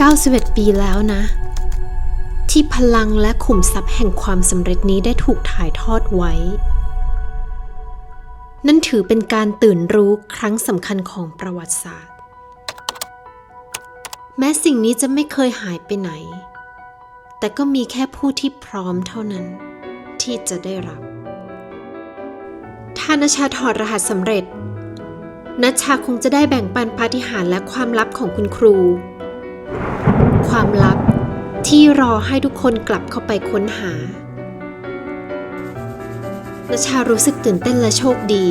91 ปีแล้วนะ ที่พลังและขุมทรัพย์แห่งความสำเร็จนี้ได้ถูกถ่ายทอดไว้ นั่นถือเป็นการตื่นรู้ครั้งสำคัญของประวัติศาสตร์ แม้สิ่งนี้จะไม่เคยหายไปไหน แต่ก็มีแค่ผู้ที่พร้อมเท่านั้น ที่จะได้รับถ้านาชาถอดรหัสสำเร็จนัชชาคงจะได้แบ่งปันปาฏิหาริย์และความลับของคุณครู ความลับที่รอให้ทุกคนกลับเข้าไปค้นหานชารู้สึกตื่นเต้นและโชคดี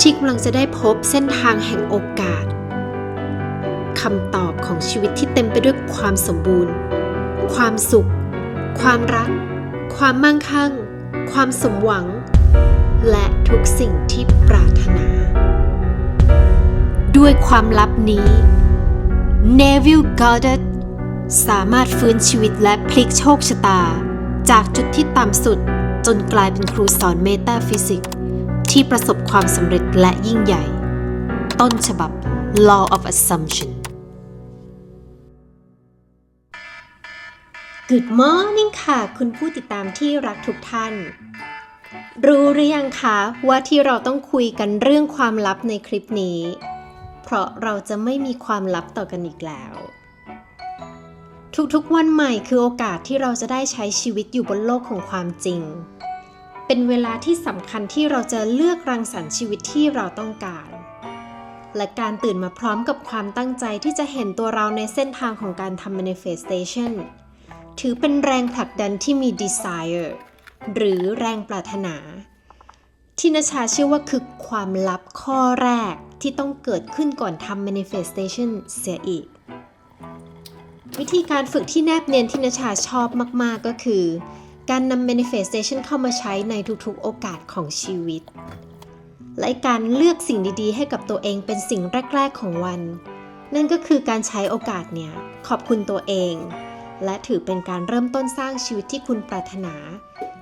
ที่กำลังจะได้พบเส้นทางแห่งโอกาสคำตอบของชีวิตที่เต็มไปด้วยความสมบูรณ์ ความสุข ความรัก ความมั่งคั่ง ความสมหวัง และทุกสิ่งที่ปรารถนา ด้วยความลับนี้ Neville Goddard สามารถฟื้นชีวิตและพลิกโชคชะตา จากจุดที่ต่ำสุดจนกลายเป็นครูสอนเมตาฟิสิกส์ที่ประสบความสำเร็จและยิ่งใหญ่ ต้นฉบับ Law of Assumption Good morning ค่ะ คุณผู้ติดตามที่รักทุกท่าน รู้หรือยังคะว่าที่เราต้องคุยกันเรื่องความลับในคลิปนี้ เพราะเราจะไม่มีความลับต่อกันอีกแล้ว ทุกๆวันใหม่คือโอกาสที่เราจะได้ใช้ชีวิตอยู่บนโลกของความจริง เป็นเวลาที่สำคัญที่เราจะเลือกรังสรรค์ชีวิตที่เราต้องการ และการตื่นมาพร้อมกับความตั้งใจที่จะเห็นตัวเราในเส้นทางของการทำ manifestation ถือเป็นแรงผลักดันที่มี desire หรือแรงปรารถนา ที่นชาเชื่อว่าคือความลับข้อแรกที่ต้องเกิดขึ้นก่อนทำ manifestation เสียอีก วิธีการฝึกที่แนบเนียนที่นชาชอบมากๆก็คือ การนำ manifestation เข้ามาใช้ในทุกๆโอกาสของชีวิต และการเลือกสิ่งดีๆ ให้กับตัวเองเป็นสิ่งแรก ๆ ของวัน นั่นก็คือการใช้โอกาสเนี่ยขอบคุณตัวเอง และถือเป็นการเริ่มต้นสร้างชีวิตที่คุณปรารถนา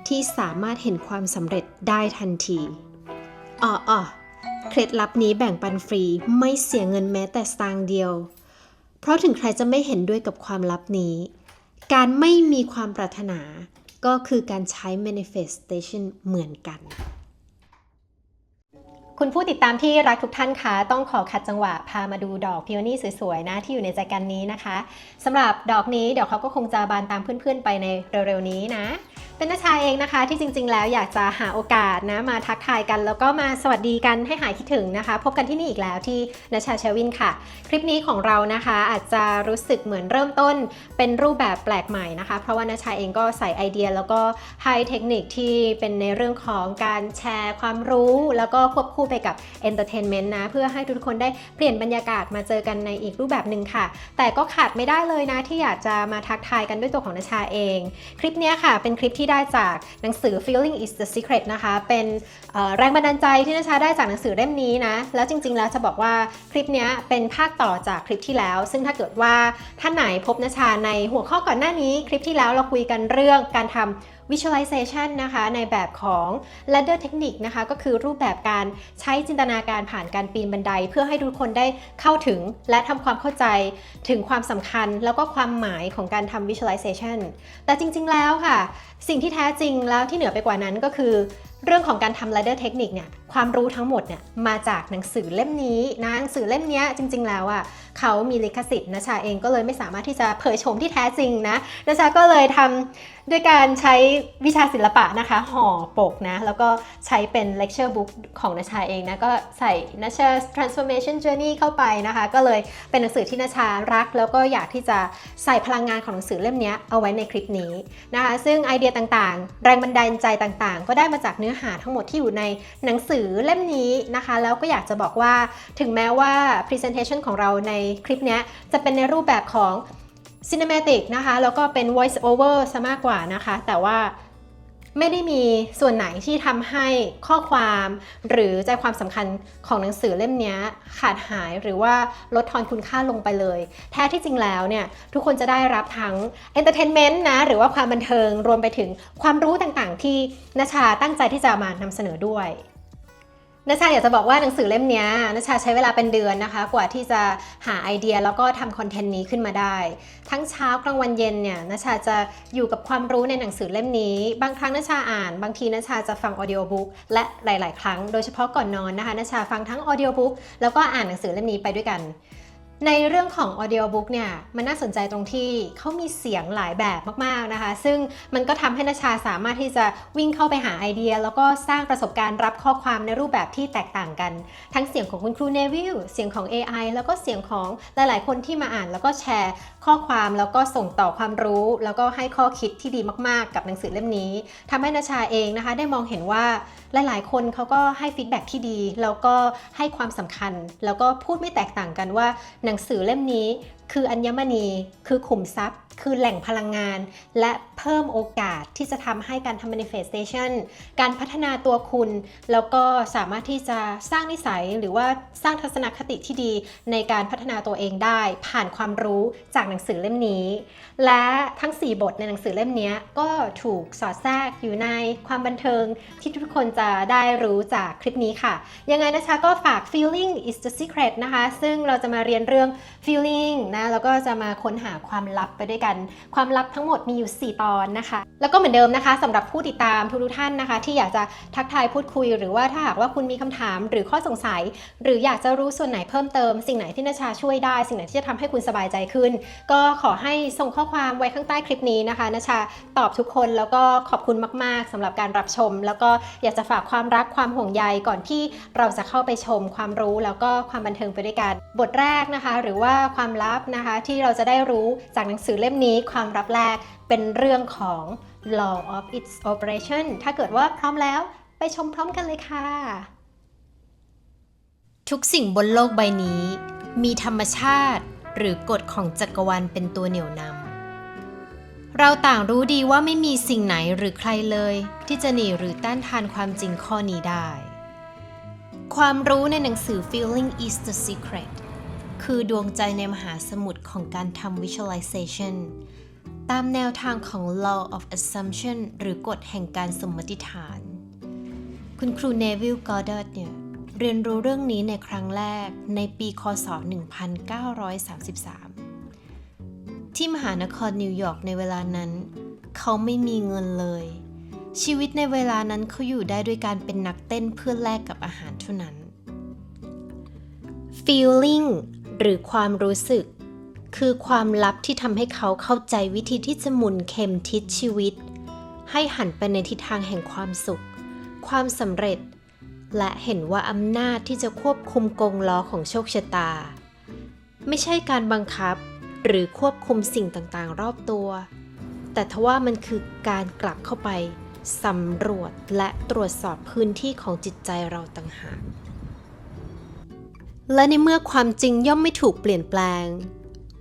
ที่สามารถเห็นความสำเร็จได้ทันทีอ๋ออเคล็ดลับนี้แบ่งปันฟรีไม่เสียเงินแม้แต่สตางค์เดียว เพราะถึงใครจะไม่เห็นด้วยกับความลับนี้ การไม่มีความปรารถนาก็คือการใช้ manifestation เหมือนกัน คุณผู้ติดตามที่รักทุกท่านคะต้องขอขัดจังหวะพามาดูดอกพิโอนี่สวยๆนะที่อยู่ในใจกันนี้นะคะสำหรับดอกนี้เดี๋ยวเขาก็คงจะบานตามเพื่อนๆไปในเร็วๆนี้นะเป็นนัชาเองนะคะ ที่จริง ๆ แล้วอยากจะหาโอกาสนะมาทักทายกัน แล้วก็มาสวัสดีกันให้หายคิดถึงนะคะ พบกันที่นี่อีกแล้วที่นัชาเชวินค่ะ คลิปนี้ของเรานะคะอาจจะรู้สึกเหมือนเริ่มต้นเป็นรูปแบบแปลกใหม่นะคะ เพราะว่านัชาเองก็ใส่ไอเดีย แล้วก็ให้เทคนิคที่เป็นในเรื่องของการแชร์ความรู้ แล้วก็ควบคู่ไปกับ Entertainment นต์นะเพื่อให้ทุกคนได้เปลี่ยนบรรยากาศมาเจอกันในอีกรูปแบบหนึ่งค่ะ แต่ก็ขาดไม่ได้เลยนะที่อยากจะมาทักทายกันด้วยตัวของนาชาเอง คลิปนี้ค่ะเป็นคลิปที่ได้จากหนังสือ Feeling is the Secret นะคะ เป็นแรงบันดาลใจที่นชาได้จากหนังสือเล่มนี้นะ แล้วจริง ๆ แล้วจะบอกว่าคลิปนี้เป็นภาคต่อจากคลิปที่แล้ว ซึ่งถ้าเกิดว่าท่านไหนพบนชาในหัวข้อก่อนหน้านี้คลิปที่แล้วเราคุยกันเรื่องการทำ visualization นะคะในแบบของ ladder technique นะคะก็คือรูปแบบการใช้จินตนาการผ่านการปีนบันได เพื่อให้ทุกคนได้เข้าถึงและทำความเข้าใจถึงความสำคัญแล้วก็ความหมายของการทำ visualization แต่จริงๆแล้วค่ะ สิ่งที่แท้จริงแล้วที่เหนือไปกว่านั้นก็คือ เรื่องของการทำ ladder technique เนี่ยความรู้ทั้งหมดเนี่ยมาจากหนังสือเล่มนี้นะหนังสือเล่มเนี้ยจริง ๆ แล้วอะเขามีลิขสิทธิ์นะชาเองก็เลยไม่สามารถที่จะเผยโฉมที่แท้จริงนะนะชาก็เลยทำด้วยการใช้วิชาศิลปะนะคะห่อปกนะแล้วก็ใช้เป็น lecture book ของนาชาเองนะก็ใส่นาชา transformation journey เข้าไปนะคะ ก็เลยเป็นหนังสือที่นาชารัก แล้วก็อยากที่จะใส่พลังงานของหนังสือเล่มนี้เอาไว้ในคลิปนี้นะคะซึ่งไอเดียต่างๆ แรงบันดาลใจต่างๆ ก็ได้มาจากเนื้ออหาทั้งหมดที่อยู่ในหนังสือเล่มนี้นะคะ แล้วก็อยากจะบอกว่าถึงแม้ว่า presentation ของเราในคลิปนี้จะเป็นในรูปแบบของ Cinematic นะคะ แล้วก็เป็น Voice Over ซะมากกว่านะคะ แต่ว่า ไม่ได้มีส่วนไหนที่ทำให้ข้อความ หรือใจความสำคัญของหนังสือเล่มนี้ขาดหายหรือว่าลดทอนคุณค่าลงไปเลย แท้ที่จริงแล้วเนี่ยทุกคนจะได้รับทั้งเอนเตอร์เทนเมนต์นะหรือว่าความบันเทิงรวมไปถึงความรู้ต่างๆ ที่นชาตั้งใจที่จะมานำเสนอด้วย นาชาอยากจะบอกว่าหนังสือเล่มนี้นาชาใช้เวลาเป็นเดือนนะคะ กว่าที่จะหาไอเดียแล้วก็ทำคอนเทนต์นี้ขึ้นมาได้ ทั้งเช้ากลางวันเย็นเนี่ยนาชาจะอยู่กับความรู้ในหนังสือเล่มนี้ บางครั้งนาชาอ่าน บางทีนาชาจะฟังออดิโอบุ๊กและหลาย ๆ ครั้งโดยเฉพาะก่อนนอนนะคะนาชาฟังทั้งออดิโอบุ๊กแล้วก็อ่านหนังสือเล่มนี้ไปด้วยกัน ในเรื่องของ Audio Book เนี่ยมันน่าสนใจตรงที่เขามีเสียงหลายแบบมากๆนะคะ ซึ่งมันก็ทำให้นัชาสามารถที่จะวิ่งเข้าไปหาไอเดีย แล้วก็สร้างประสบการณ์รับข้อความในรูปแบบที่แตกต่างกัน ทั้งเสียงของคุณครูเนวิลเสียงของ AI แล้วก็เสียงของหลายๆ คนที่มาอ่าน แล้วก็แชร์ข้อความแล้วก็ส่งต่อความรู้ แล้วก็ให้ข้อคิดที่ดีมากๆ กับหนังสือเล่มนี้ทำให้นัชาเองนะคะ ได้มองเห็นว่าหลายๆ คนเขาก็ให้ฟีดแบ็กที่ดี แล้วก็ให้ความสำคัญ แล้วก็พูดไม่แตกต่างกันว่าหนัังสือเล่มนี้ คืออัญมณี คือขุมทรัพย์ คือแหล่งพลังงาน และเพิ่มโอกาสที่จะทำให้การทำ manifestation การพัฒนาตัวคุณ แล้วก็สามารถที่จะสร้างนิสัยหรือว่าสร้างทัศนคติที่ดีในการพัฒนาตัวเองได้ ผ่านความรู้จากหนังสือเล่มนี้ และทั้ง 4 บทในหนังสือเล่มนี้ก็ถูกสอดแทรกอยู่ในความบันเทิงที่ทุกคนจะได้รู้จากคลิปนี้ค่ะ ยังไงนะคะก็ฝาก feeling is the secret นะคะ ซึ่งเราจะมาเรียนเรื่อง feeling นะแล้วก็จะมาค้นหาความลับไปด้วยกัน ความลับทั้งหมดมีอยู่ 4 ตอนนะคะ แล้วก็เหมือนเดิมนะคะสำหรับผู้ติดตามทุกท่านนะคะ ที่อยากจะทักทายพูดคุย หรือว่าถ้าหากว่าคุณมีคำถามหรือข้อสงสัย หรืออยากจะรู้ส่วนไหนเพิ่มเติม สิ่งไหนที่นาชาช่วยได้ สิ่งไหนที่จะทำให้คุณสบายใจขึ้น ก็ขอให้ส่งข้อความไว้ข้างใต้คลิปนี้นะคะนาชาตอบทุกคนแล้วก็ขอบคุณมาก ๆสำหรับการรับชม แล้วก็อยากจะฝากความรักความห่วงใยก่อนที่เราจะเข้าไปชมความรู้แล้วก็ความบันเทิงไปด้วยกัน บทแรกนะคะ หรือว่าความลับนะคะ ที่เราจะได้รู้จากหนังสือเล่มนี้ความลับแรกเป็นเรื่องของ law of its operation ถ้าเกิดว่าพร้อมแล้วไปชมพร้อมกันเลยค่ะ ทุกสิ่งบนโลกใบนี้ มีธรรมชาติหรือกฎของจักรวาลเป็นตัวเหนี่ยวนำเราต่างรู้ดีว่าไม่มีสิ่งไหนหรือใครเลย ที่จะหนีหรือต้านทานความจริงข้อนี้ได้ ความรู้ในหนังสือ Feeling is the Secret คือดวงใจในมหาสมุทรของการทำ visualization ตามแนวทางของ law of assumption หรือกฎแห่งการสมมติฐาน คุณครูเนวิลกอร์ดเนี่ยเรียนรู้เรื่องนี้ในครั้งแรกในปีคศ 1933 ที่มหานครนิวยอร์กในเวลานั้น เขาไม่มีเงินเลย ชีวิตในเวลานั้นเขาอยู่ได้ด้วยการเป็นนักเต้นเพื่อแลกกับอาหารเท่านั้น feeling หรือความรู้สึก คือความลับที่ทำให้เขาเข้าใจวิธีที่จะหมุนเข็มทิศชีวิต ให้หันไปในทิศทางแห่งความสุข ความสำเร็จ และเห็นว่าอำนาจที่จะควบคุมกงล้อของโชคชะตา ไม่ใช่การบังคับหรือควบคุมสิ่งต่างๆ รอบตัว แต่ทว่ามันคือการกลับเข้าไปสำรวจและตรวจสอบพื้นที่ของจิตใจเราต่างหาก และในเมื่อความจริงย่อมไม่ถูกเปลี่ยนแปลง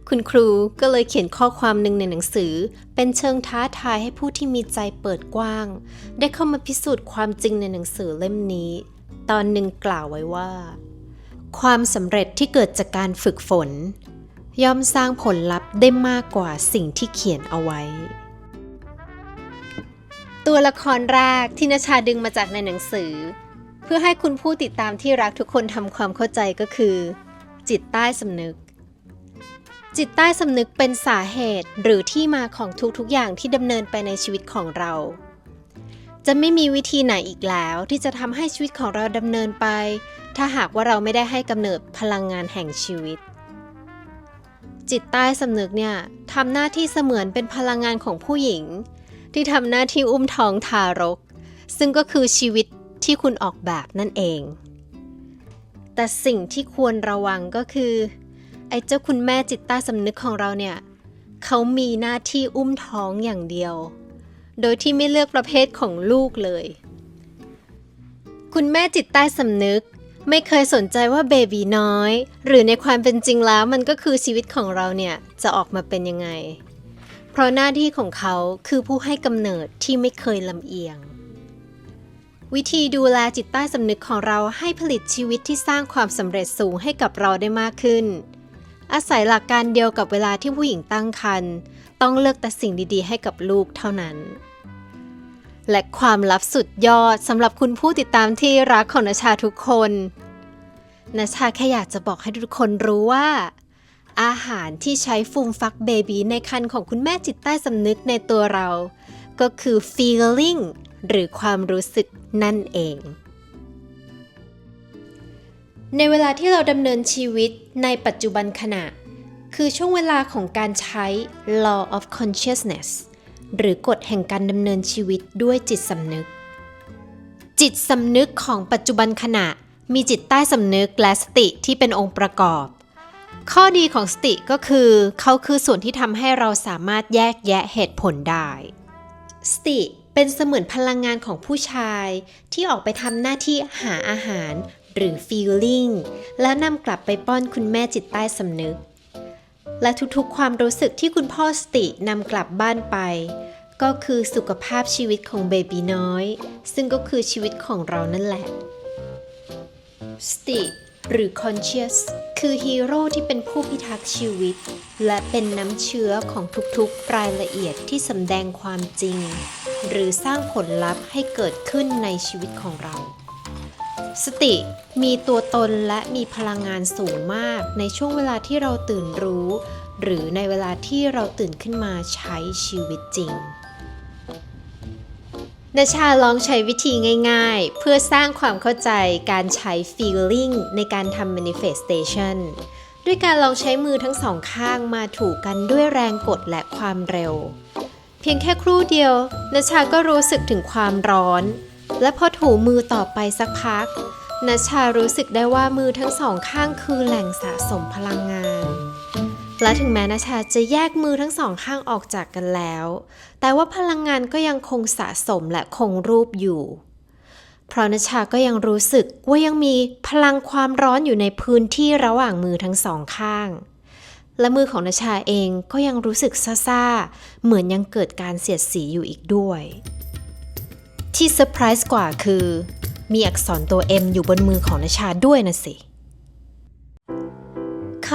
คุณครูก็เลยเขียนข้อความหนึ่งในหนังสือ เป็นเชิงท้าทายให้ผู้ที่มีใจเปิดกว้าง ได้เข้ามาพิสูจน์ความจริงในหนังสือเล่มนี้ ตอนหนึ่งกล่าวไว้ว่า ความสำเร็จที่เกิดจากการฝึกฝน ย่อมสร้างผลลัพธ์ได้มากกว่าสิ่งที่เขียนเอาไว้ตัวละครแรกที่นชาดึงมาจากในหนังสือ พื่อให้คุณผู้ติดตามที่รักทุกคนทำความเข้าใจก็คือ จิตใต้สำนึก จิตใต้สำนึกเป็นสาเหตุหรือที่มาของทุกๆอย่างที่ดำเนินไปในชีวิตของเรา จะไม่มีวิธีไหนอีกแล้ว ที่จะทำให้ชีวิตของเราดำเนินไป ถ้าหากว่าเราไม่ได้ให้กำเนิดพลังงานแห่งชีวิต จิตใต้สำนึกเนี่ยทำหน้าที่เสมือนเป็นพลังงานของผู้หญิง ที่ทำหน้าที่อุ้มท้องทารก ซึ่งก็คือชีวิต ที่คุณออกแบบนั่นเอง แต่สิ่งที่ควรระวังก็คือ ไอ้เจ้าคุณแม่จิตใต้สำนึกของเราเนี่ยเขามีหน้าที่อุ้มท้องอย่างเดียว โดยที่ไม่เลือกประเภทของลูกเลย คุณแม่จิตใต้สำนึกไม่เคยสนใจว่าเบบีน้อย หรือในความเป็นจริงแล้วมันก็คือชีวิตของเราเนี่ยจะออกมาเป็นยังไง เพราะหน้าที่ของเขาคือผู้ให้กำเนิดที่ไม่เคยลำเอียง วิธีดูแลจิตใต้สำนึกของเราให้ผลิตชีวิตที่สร้างความสำเร็จสูงให้กับเราได้มากขึ้น อาศัยหลักการเดียวกับเวลาที่ผู้หญิงตั้งครรภ์ต้องเลือกแต่สิ่งดีๆ ให้กับลูกเท่านั้น และความลับสุดยอดสำหรับคุณผู้ติดตามที่รักของนาชาทุกคนนาชาแค่อยากจะบอกให้ทุกคนรู้ว่า อาหารที่ใช้ฟูมฟักเบบีในคันของคุณแม่จิตใต้สำนึกในตัวเรา ก็คือ feeling หรือความรู้สึก นั่นเอง ในเวลาที่เราดำเนินชีวิตในปัจจุบันขณะ คือช่วงเวลาของการใช้ law of consciousness หรือกฎแห่งการดำเนินชีวิตด้วยจิตสำนึก จิตสำนึกของปัจจุบันขณะ มีจิตใต้สำนึกและสติที่เป็นองค์ประกอบ ข้อดีของสติก็คือ เขาคือส่วนที่ทำให้เราสามารถแยกแยะเหตุผลได้ สติ เป็นเสมือนพลังงานของผู้ชาย ที่ออกไปทำหน้าที่หาอาหาร หรือ feeling แล้วนำกลับไปป้อนคุณแม่จิตใต้สำนึก และทุกๆความรู้สึกที่คุณพ่อสตินำกลับบ้านไป ก็คือสุขภาพชีวิตของเบบีน้อย ซึ่งก็คือชีวิตของเรานั่นแหละ สติ หรือ conscious คือฮีโร่ที่เป็นผู้พิทักษ์ชีวิต และเป็นน้ำเชื้อของทุกๆรายละเอียดที่สำแดงความจริง หรือสร้างผลลัพธ์ให้เกิดขึ้นในชีวิตของเรา สติมีตัวตนและมีพลังงานสูงมากในช่วงเวลาที่เราตื่นรู้ หรือในเวลาที่เราตื่นขึ้นมาใช้ชีวิตจริง นชาลองใช้วิธีง่ายๆ เพื่อสร้างความเข้าใจการใช้ feeling ในการทำ manifestation ด้วยการลองใช้มือทั้งสองข้างมาถูกกันด้วยแรงกดและความเร็ว เพียงแค่ครู่เดียวนชาก็รู้สึกถึงความร้อน และพอถูมือต่อไปสักพักนชารู้สึกได้ว่ามือทั้งสองข้างคือแหล่งสะสมพลังงาน และถึงแม้นชาจะแยกมือทั้งสองข้างออกจากกันแล้ว แต่ว่าพลังงานก็ยังคงสะสมและคงรูปอยู่ เพราะนชาก็ยังรู้สึกว่ายังมีพลังความร้อนอยู่ในพื้นที่ระหว่างมือทั้งสองข้าง และมือของนชาเองก็ยังรู้สึกซ่าๆ เหมือนยังเกิดการเสียดสีอยู่อีกด้วย ที่เซอร์ไพรส์กว่าคือ มีอักษรตัว M อยู่บนมือของนชาด้วยนะสิ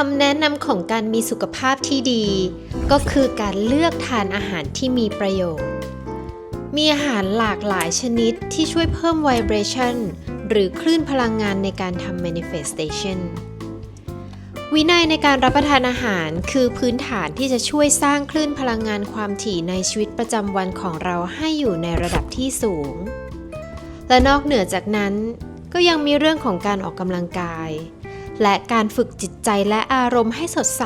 คำแนะนำของการมีสุขภาพที่ดี ก็คือการเลือกทานอาหารที่มีประโยชน์ มีอาหารหลากหลายชนิดที่ช่วยเพิ่ม vibration หรือคลื่นพลังงานในการทำ manifestation วินัยในการรับประทานอาหารคือพื้นฐานที่จะช่วยสร้างคลื่นพลังงานความถี่ในชีวิตประจำวันของเราให้อยู่ในระดับที่สูง และนอกเหนือจากนั้นก็ยังมีเรื่องของการออกกำลังกาย และการฝึกจิตใจและอารมณ์ให้สดใส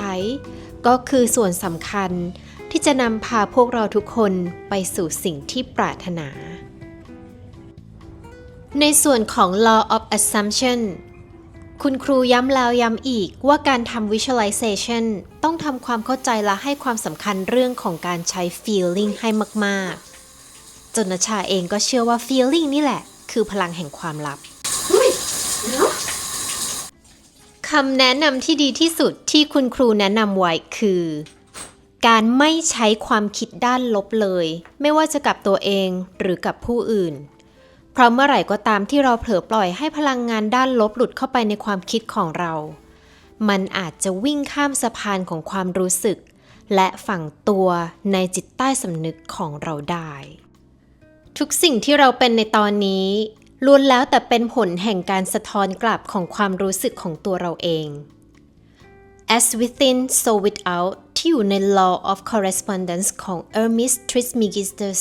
ก็คือส่วนสำคัญที่จะนำพาพวกเราทุกคนไปสู่สิ่งที่ปรารถนา ในส่วนของ law of assumption คุณครูย้ำแล้วย้ำอีกว่าการทำ visualization ต้องทำความเข้าใจและให้ความสำคัญเรื่องของการใช้ feeling ให้มากๆ จนนชาเองก็เชื่อว่า feeling นี่แหละ คือพลังแห่งความลับ คำแนะนำที่ดีที่สุดที่คุณครูแนะนำไว้คือ การไม่ใช้ความคิดด้านลบเลย ไม่ว่าจะกับตัวเองหรือกับผู้อื่น เพราะเมื่อไหร่ก็ตามที่เราเผลอปล่อยให้พลังงานด้านลบหลุดเข้าไปในความคิดของเรา มันอาจจะวิ่งข้ามสะพานของความรู้สึก และฝังตัวในจิตใต้สำนึกของเราได้ ทุกสิ่งที่เราเป็นในตอนนี้ ล้วนแล้วแต่เป็นผลแห่งการสะท้อนกลับของความรู้สึกของตัวเราเอง as within so without ที่อยู่ใน law of correspondence ของ Hermes Trismegistus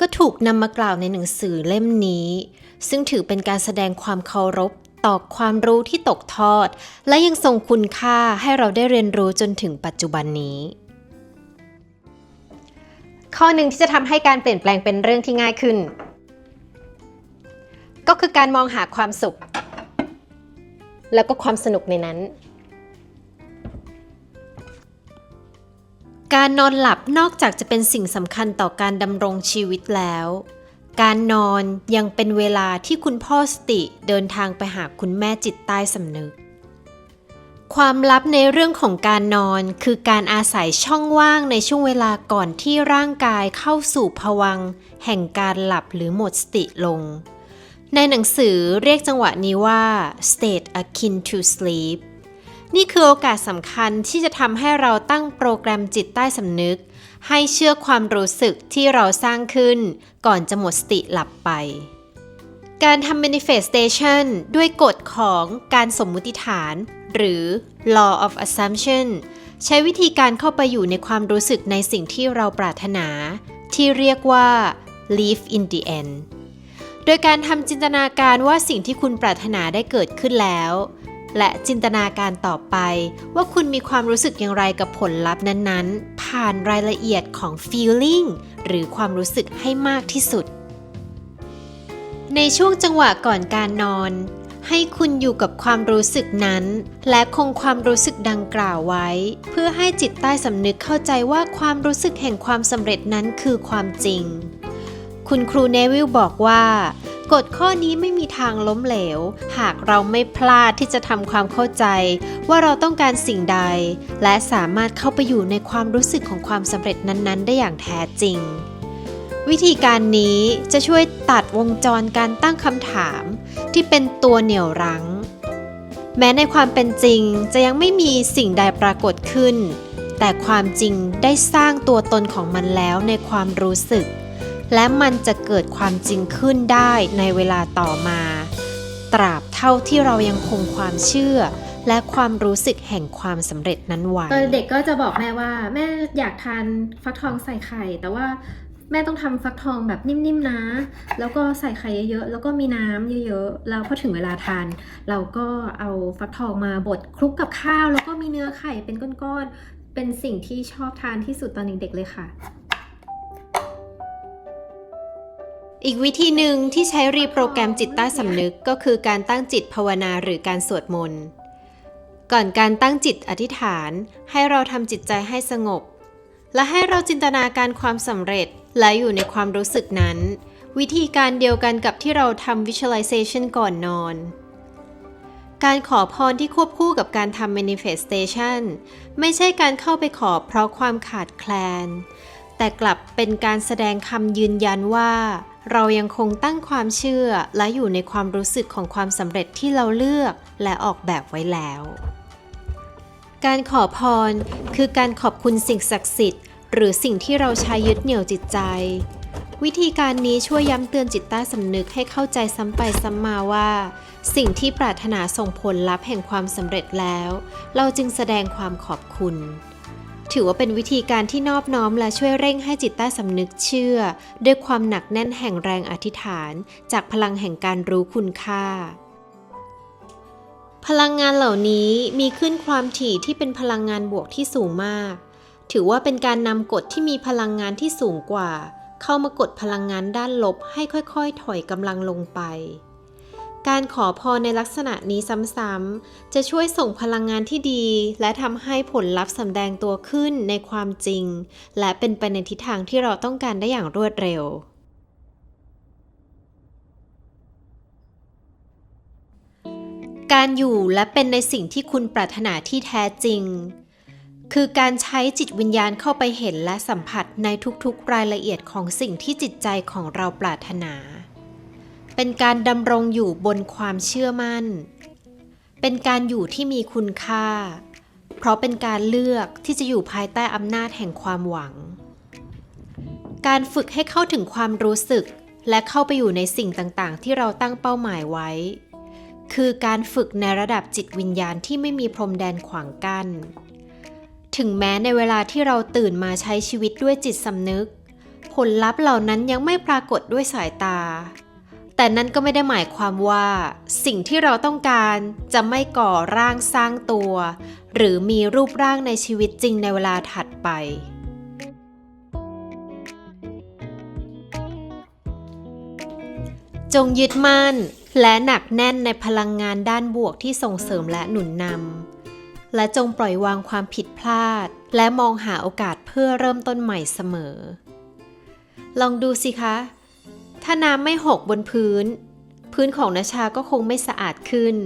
ก็ถูกนำมากล่าวในหนังสือเล่มนี้ ซึ่งถือเป็นการแสดงความเคารพต่อความรู้ที่ตกทอด และยังทรงคุณค่าให้เราได้เรียนรู้จนถึงปัจจุบันนี้ ข้อหนึ่งที่จะทำให้การเปลี่ยนแปลงเป็นเรื่องที่ง่ายขึ้น ก็คือการมองหาความสุข แล้วก็ความสนุกในนั้น การนอนหลับนอกจากจะเป็นสิ่งสำคัญต่อการดำรงชีวิตแล้ว การนอนยังเป็นเวลาที่คุณพ่อสติเดินทางไปหาคุณแม่จิตใต้สำนึก ความลับในเรื่องของการนอนคือการอาศัยช่องว่างในช่วงเวลาก่อนที่ร่างกายเข้าสู่ภวังค์แห่งการหลับหรือหมดสติลง ในหนังสือเรียกจังหวะนี้ว่า state akin to sleep นี่คือโอกาสสำคัญที่จะทำให้เราตั้งโปรแกรมจิตใต้สำนึก ให้เชื่อความรู้สึกที่เราสร้างขึ้น ก่อนจะหมดสติหลับไป การทำ manifestation ด้วยกฎของการสมมุติฐาน หรือ law of assumption ใช้วิธีการเข้าไปอยู่ในความรู้สึกในสิ่งที่เราปรารถนา ที่เรียกว่า live in the end โดยการทำจินตนาการว่าสิ่งที่คุณปรารถนาได้เกิดขึ้นแล้ว และจินตนาการต่อไปว่าคุณมีความรู้สึกอย่างไรกับผลลัพธ์นั้นๆ ผ่านรายละเอียดของ feeling หรือความรู้สึกให้มากที่สุด ในช่วงจังหวะก่อนการนอน ให้คุณอยู่กับความรู้สึกนั้น และคงความรู้สึกดังกล่าวไว้ เพื่อให้จิตใต้สำนึกเข้าใจว่าความรู้สึกแห่งความสำเร็จนั้นคือความจริง คุณครูเนวิลบอกว่ากฎข้อนี้ไม่มีทางล้มเหลว หากเราไม่พลาดที่จะทำความเข้าใจ ว่าเราต้องการสิ่งใด และสามารถเข้าไปอยู่ในความรู้สึกของความสำเร็จนั้นๆ ได้อย่างแท้จริง วิธีการนี้จะช่วยตัดวงจรการตั้งคำถาม ที่เป็นตัวเหนี่ยวรั้ง แม้ในความเป็นจริงจะยังไม่มีสิ่งใดปรากฏขึ้น แต่ความจริงได้สร้างตัวตนของมันแล้วในความรู้สึก และมันจะเกิดความจริงขึ้นได้ในเวลาต่อมา ตราบเท่าที่เรายังคงความเชื่อ และความรู้สึกแห่งความสำเร็จนั้นไว้เด็กก็จะบอกแม่ว่า แม่อยากทานฟักทองใส่ไข่ แต่ว่าแม่ต้องทำฟักทองแบบนิ่มๆนะ แล้วก็ใส่ไข่เยอะๆ แล้วก็มีน้ำเยอะๆ แล้วพอถึงเวลาทาน เราก็เอาฟักทองมาบดคลุกกับข้าว แล้วก็มีเนื้อไข่เป็นก้อนๆ เป็นสิ่งที่ชอบทานที่สุดตอนเด็กๆเลยค่ะ อีกวิธีหนึ่งที่ใช้รีโปรแกรมจิตใต้สำนึกก็คือการตั้งจิตภาวนาหรือการสวดมนต์ ก่อนการตั้งจิตอธิษฐาน ให้เราทำจิตใจให้สงบ และให้เราจินตนาการความสำเร็จและอยู่ในความรู้สึกนั้น วิธีการเดียวกันกับที่เราทำ visualization ก่อนนอน การขอพรที่ควบคู่กับการทำ manifestation ไม่ใช่การเข้าไปขอเพราะความขาดแคลน แต่กลับเป็นการแสดงคำยืนยันว่า เรายังคงตั้งความเชื่อและอยู่ในความรู้สึกของความสำเร็จที่เราเลือกและออกแบบไว้แล้ว การขอพรคือการขอบคุณสิ่งศักดิ์สิทธิ์ หรือสิ่งที่เราใช้ยึดเหนี่ยวจิตใจ วิธีการนี้ช่วยย้ำเตือนจิตใต้สำนึกให้เข้าใจซ้ำไปซ้ำมาว่า สิ่งที่ปรารถนาส่งผลลัพธ์แห่งความสำเร็จแล้ว เราจึงแสดงความขอบคุณ ถือว่าเป็นวิธีการที่นอบน้อมและช่วยเร่งให้จิตใต้สำนึกเชื่อ ด้วยความหนักแน่นแห่งแรงอธิษฐาน จากพลังแห่งการรู้คุณค่า พลังงานเหล่านี้มีขึ้นความถี่ที่เป็นพลังงานบวกที่สูงมาก ถือว่าเป็นการนำกฎที่มีพลังงานที่สูงกว่า เข้ามากดพลังงานด้านลบให้ค่อยๆ ถอยกำลังลงไป การขอพรในลักษณะนี้ซ้ำๆ จะช่วยส่งพลังงานที่ดี และทำให้ผลลัพธ์สำแดงตัวขึ้นในความจริง และเป็นไปในทิศทางที่เราต้องการได้อย่างรวดเร็ว การอยู่และเป็นในสิ่งที่คุณปรารถนาที่แท้จริง คือการใช้จิตวิญญาณเข้าไปเห็นและสัมผัสในทุกๆรายละเอียดของสิ่งที่จิตใจของเราปรารถนา เป็นการดำรงอยู่บนความเชื่อมั่น เป็นการอยู่ที่มีคุณค่า เพราะเป็นการเลือกที่จะอยู่ภายใต้อำนาจแห่งความหวัง การฝึกให้เข้าถึงความรู้สึก และเข้าไปอยู่ในสิ่งต่างๆ ที่เราตั้งเป้าหมายไว้ คือการฝึกในระดับจิตวิญญาณที่ไม่มีพรมแดนขวางกัน้น ถึงแม้ในเวลาที่เราตื่นมาใช้ชีวิตด้วยจิตสำนึก ผลลัพธ์เหล่านั้นยังไม่ปรากฏด้วยสายตา แต่นั่นก็ไม่ได้หมายความว่า สิ่งที่เราต้องการจะไม่ก่อร่างสร้างตัว หรือมีรูปร่างในชีวิตจริงในเวลาถัดไป จงยึดมั่นและหนักแน่นในพลังงานด้านบวกที่ส่งเสริมและหนุนนำ และจงปล่อยวางความผิดพลาด และมองหาโอกาสเพื่อเริ่มต้นใหม่เสมอ ลองดูสิคะ ถ้าน้ำไม่หกบนพื้น พื้นของนชาก็คงไม่สะอาดขึ้น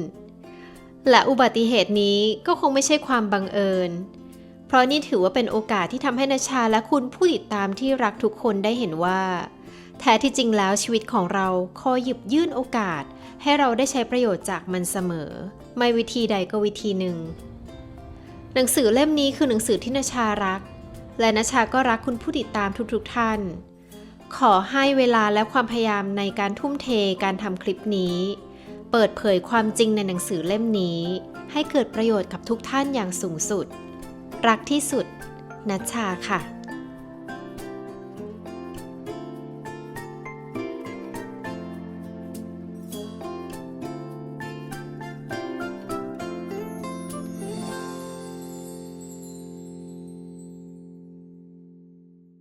และอุบัติเหตุนี้ก็คงไม่ใช่ความบังเอิญ เพราะนี่ถือว่าเป็นโอกาสที่ทำให้นชาและคุณผู้ติดตามที่รักทุกคนได้เห็นว่า แท้ที่จริงแล้วชีวิตของเราคอยหยิบยื่นโอกาส ให้เราได้ใช้ประโยชน์จากมันเสมอ ไม่วิธีใดก็วิธีหนึ่ง หนังสือเล่มนี้คือหนังสือที่นชารัก และนชาก็รักคุณผู้ติดตามทุกๆทท่าน ขอให้เวลาและความพยายามในการทุ่มเทการทำคลิปนี้ เปิดเผยความจริงในหนังสือเล่มนี้ ให้เกิดประโยชน์กับทุกท่านอย่างสูงสุด รักที่สุดนัชชาค่ะ